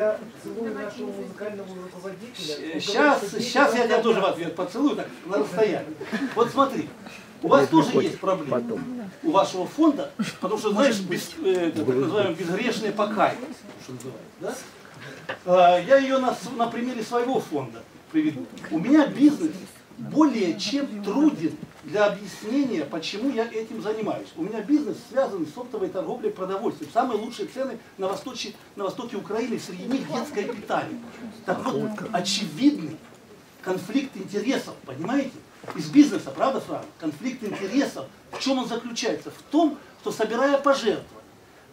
Я целую нашего музыкального руководителя. Сейчас, сейчас я тебя тоже в ответ поцелую, так, на расстоянии. Вот смотри, у вас тоже есть проблема. У вашего фонда, потому что, знаешь, без, э, так называемое безгрешное покаяние, что называется, да? А, Я ее на, на примере своего фонда приведу. У меня бизнес более чем труден для объяснения, почему я этим занимаюсь. У меня бизнес связан с оптовой торговлей продовольствием. Самые лучшие цены на востоке, на востоке Украины, среди них детское питание. Так вот, очевидный конфликт интересов, понимаете? Из бизнеса, правда, Франк? Конфликт интересов. В чем он заключается? В том, что собирая пожертвования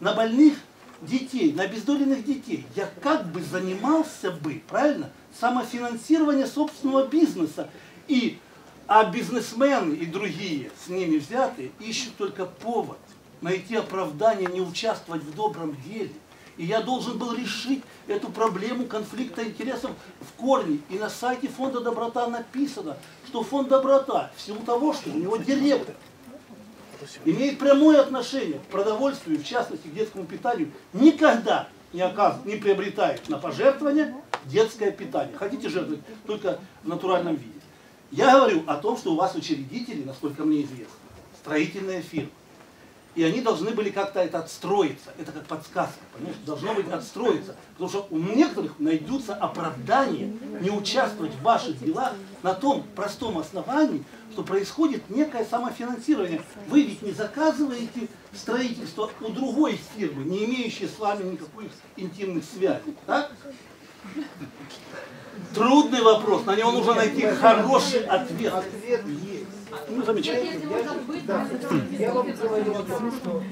на больных детей, на обездоленных детей, я как бы занимался бы, правильно, самофинансирование собственного бизнеса. И, а бизнесмены и другие, с ними взятые, ищут только повод найти оправдание не участвовать в добром деле. И я должен был решить эту проблему конфликта интересов в корне. И на сайте фонда «Доброта» написано, что фонд «Доброта» в силу того, что у него директор имеет прямое отношение к продовольствию, в частности к детскому питанию, никогда не, оказ... не приобретает на пожертвование детское питание. Хотите жертвовать только в натуральном виде. Я говорю о том, что у вас учредители, насколько мне известно, строительная фирма. И они должны были как-то это отстроиться. Это как подсказка, понимаешь? Должно быть отстроиться. Потому что у некоторых найдутся оправдания не участвовать в ваших делах на том простом основании, что происходит некое самофинансирование. Вы ведь не заказываете строительство у другой фирмы, не имеющей с вами никаких интимных связей. Так? Трудный вопрос, на него нужно найти хороший ответ. Ответ есть. Ну, замечательно. Я, да, я вам говорю о том, что